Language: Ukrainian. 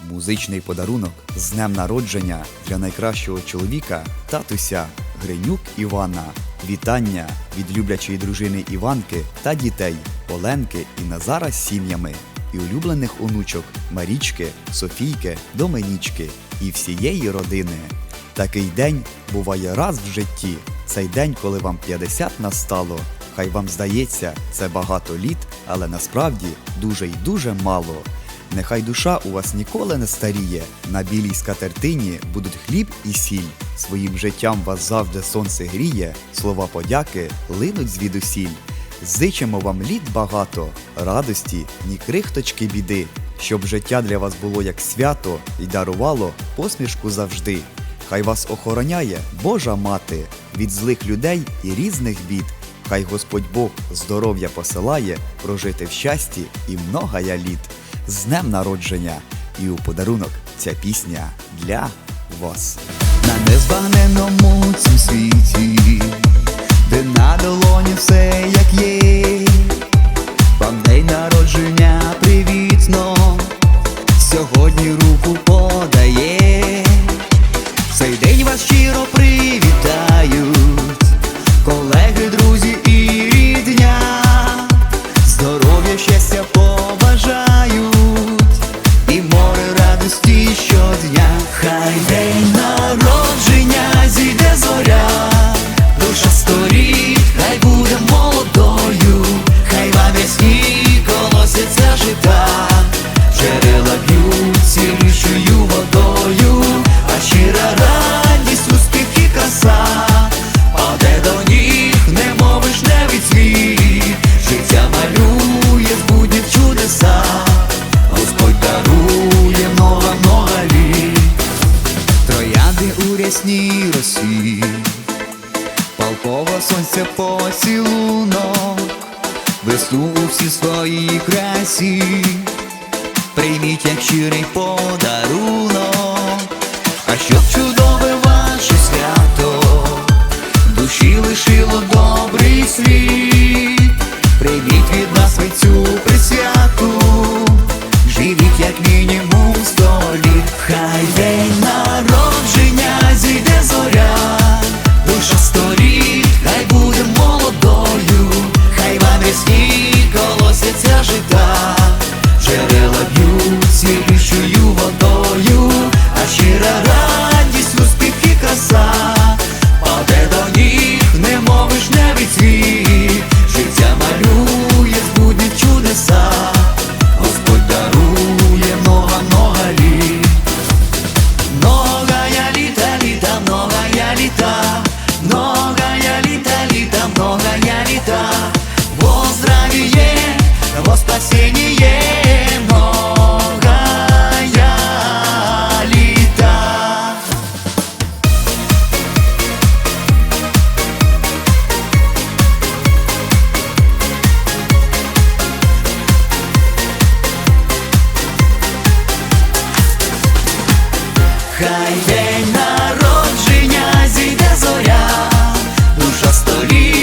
Музичний подарунок з днем народження для найкращого чоловіка татуся Гринюк Івана. Вітання від люблячої дружини Іванки та дітей Оленки і Назара з сім'ями і улюблених онучок Марічки, Софійки, Доменічки і всієї родини. Такий день буває раз в житті. Цей день, коли вам 50 настало. Хай вам здається, це багато літ, але насправді дуже й дуже мало. Нехай душа у вас ніколи не старіє. На білій скатертині будуть хліб і сіль. Своїм життям вас завжди сонце гріє, слова подяки линуть звідусіль. Зичимо вам літ багато, радості, ні крихточки біди, щоб життя для вас було як свято і дарувало посмішку завжди. Хай вас охороняє Божа мати від злих людей і різних бід. Хай Господь Бог здоров'я посилає прожити в щасті і многая літ. З днем народження! І у подарунок ця пісня для вас. На незбагненому цім світі, де на долоні все як є. Вам день народження привітно, сьогодні руку радості щодня. Хай день рясній росі, палково сонця поцілунок, весну у всій своїй красі. Прийміть як щирий подарунок, а щоб чудове джерела б'ють водою, а щира радість, Хай день народження зійде зоря, душа століт,